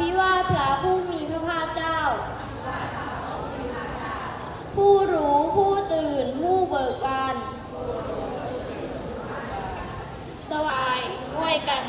ภิวาพระผู้มีพระภาคเจ้า ผู้รู้ผู้ตื่นผู้เบิกบาน สวายด้วยกัน